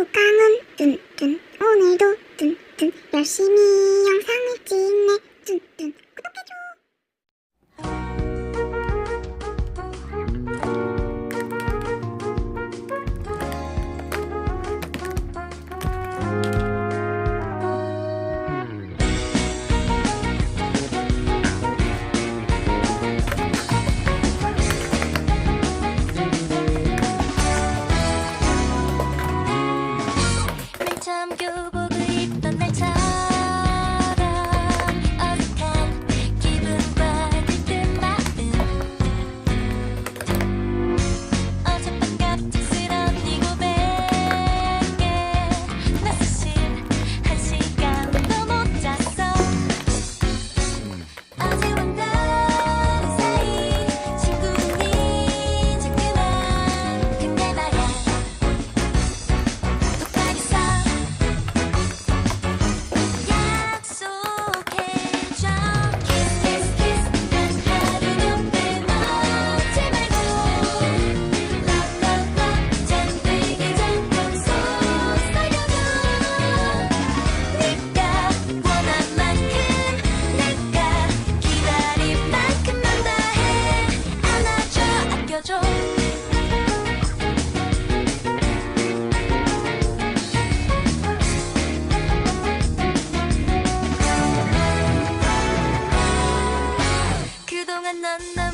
우강은 뚠뚠 오늘도 뚠뚠 열심히 영상을 뚠뚠 사랑한 난 난.